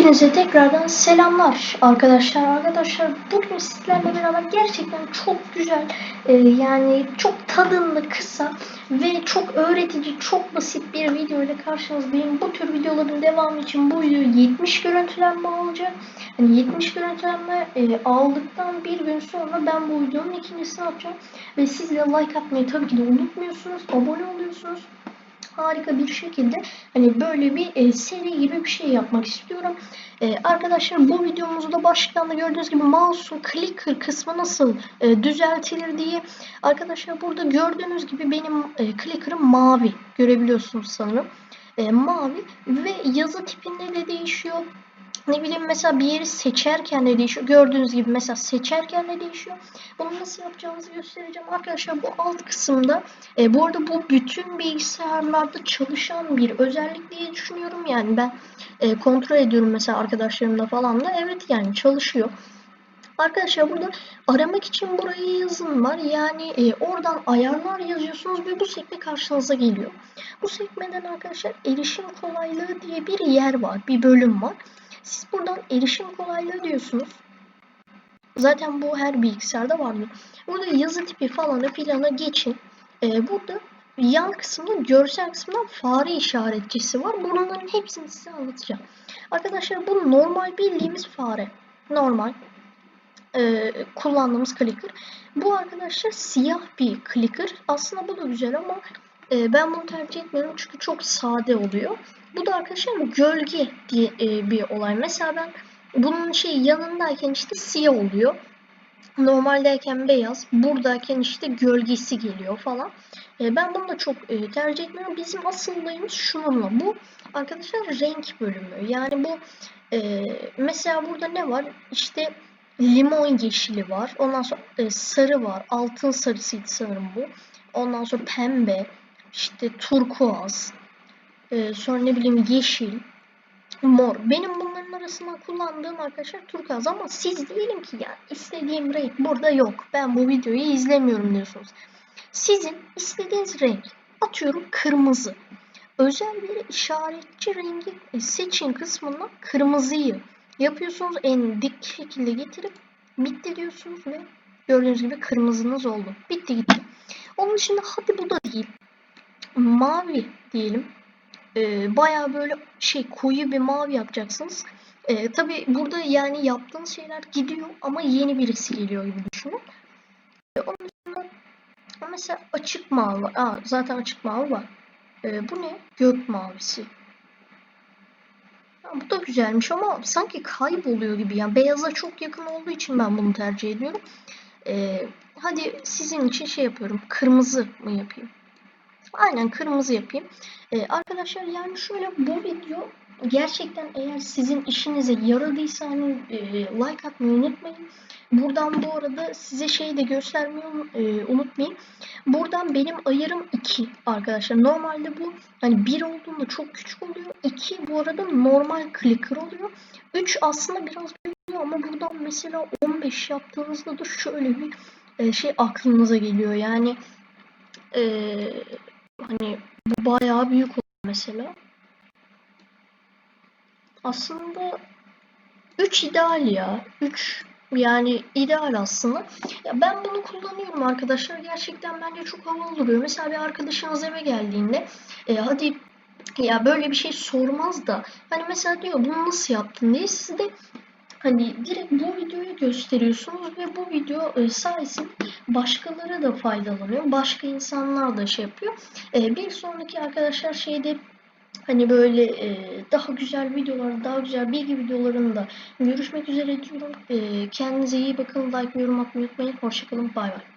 Hepinize tekrardan selamlar arkadaşlar. Arkadaşlar bugün sizlerle beraber gerçekten çok güzel e, yani çok tadında kısa ve çok öğretici, çok basit bir video ile karşınızdayım. Bu tür videoların devamı için bu video 70 görüntülenme alacak. Yani 70 görüntülenme e, aldıktan bir gün sonra ben bu videonun ikincisini atacağım. Ve siz de like atmayı tabii ki de unutmuyorsunuz. Abone oluyorsunuz harika bir şekilde hani böyle bir e, seri gibi bir şey yapmak istiyorum. E, arkadaşlar bu videomuzda başlıktan gördüğünüz gibi mouse'un clicker kısmı nasıl e, düzeltilir diye. Arkadaşlar burada gördüğünüz gibi benim e, clicker'ım mavi görebiliyorsunuz sanırım. E, mavi ve yazı tipinde de değişiyor ne bileyim mesela bir yeri seçerken de değişiyor. Gördüğünüz gibi mesela seçerken de değişiyor. Bunu nasıl yapacağımızı göstereceğim. Arkadaşlar bu alt kısımda e, bu arada bu bütün bilgisayarlarda çalışan bir özellik diye düşünüyorum. Yani ben e, kontrol ediyorum mesela arkadaşlarımla falan da. Evet yani çalışıyor. Arkadaşlar burada aramak için burayı yazın var. Yani e, oradan ayarlar yazıyorsunuz ve bu sekme karşınıza geliyor. Bu sekmeden arkadaşlar erişim kolaylığı diye bir yer var. Bir bölüm var. Siz buradan erişim kolaylığı diyorsunuz. Zaten bu her bilgisayarda vardır. Burada yazı tipi falanı filana geçin. Ee, burada yan kısımda görsel kısmında fare işaretçisi var. Bunların hepsini size anlatacağım. Arkadaşlar bu normal bildiğimiz fare. Normal e, kullandığımız clicker. Bu arkadaşlar siyah bir clicker. Aslında bu da güzel ama e, ben bunu tercih etmiyorum çünkü çok sade oluyor. Bu da arkadaşlar gölge diye e, bir olay. Mesela ben bunun şey yanındayken işte siyah oluyor. Normaldeyken beyaz, buradayken işte gölgesi geliyor falan. E, ben bunu da çok e, tercih etmiyorum. Bizim asıl olayımız şununla. Bu arkadaşlar renk bölümü. Yani bu e, mesela burada ne var? İşte limon yeşili var. Ondan sonra e, sarı var. Altın sarısıydı sanırım bu. Ondan sonra pembe, işte turkuaz, ee, sonra ne bileyim yeşil, mor. Benim bunların arasında kullandığım arkadaşlar turkuaz ama siz diyelim ki ya istediğim renk burada yok. Ben bu videoyu izlemiyorum diyorsunuz. Sizin istediğiniz renk atıyorum kırmızı. Özel bir işaretçi rengi e, seçin kısmına kırmızıyı yapıyorsunuz en dik şekilde getirip bitti diyorsunuz ve gördüğünüz gibi kırmızınız oldu. Bitti gitti. Onun dışında hadi bu da değil. Mavi diyelim e, bayağı böyle şey koyu bir mavi yapacaksınız. E, Tabi burada yani yaptığınız şeyler gidiyor ama yeni birisi geliyor gibi düşünün. E, onun dışında mesela açık mavi. Aa, zaten açık mavi var. E, bu ne? Gök mavisi. Ya, bu da güzelmiş ama sanki kayboluyor gibi. Yani beyaza çok yakın olduğu için ben bunu tercih ediyorum. E, hadi sizin için şey yapıyorum. Kırmızı mı yapayım? Aynen kırmızı yapayım. Ee, arkadaşlar yani şöyle bu video gerçekten eğer sizin işinize yaradıysa hani e, like atmayı unutmayın. Buradan bu arada size şeyi de göstermeyi e, unutmayın. Buradan benim ayarım 2 arkadaşlar. Normalde bu hani 1 olduğunda çok küçük oluyor. 2 bu arada normal clicker oluyor. 3 aslında biraz büyük ama buradan mesela 15 yaptığınızda da şöyle bir e, şey aklınıza geliyor. Yani eee Hani bu bayağı büyük oldu mesela. Aslında 3 ideal ya. 3 yani ideal aslında. Ya ben bunu kullanıyorum arkadaşlar. Gerçekten bence çok havalı duruyor. Mesela bir arkadaşınız eve geldiğinde e, hadi ya böyle bir şey sormaz da hani mesela diyor bunu nasıl yaptın diye siz de hani direkt bu videoyu gösteriyorsunuz ve bu video e, sayesinde başkaları da faydalanıyor. Başka insanlar da şey yapıyor. E, bir sonraki arkadaşlar şeyde hani böyle e, daha güzel videolar, daha güzel bilgi videolarında görüşmek üzere diyorum. Kendinize iyi bakın. Like, yorum atmayı unutmayın. Hoşçakalın. Bay bay.